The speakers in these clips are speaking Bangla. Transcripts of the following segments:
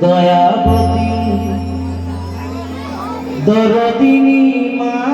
দয়াবতী দরদিনী মা।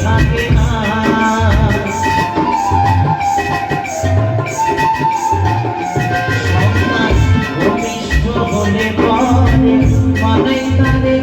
থাকে না সন্ন্যাস ভূমিষ্ঠ হলে পরে মানুষ তাদের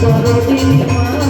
তরটি মা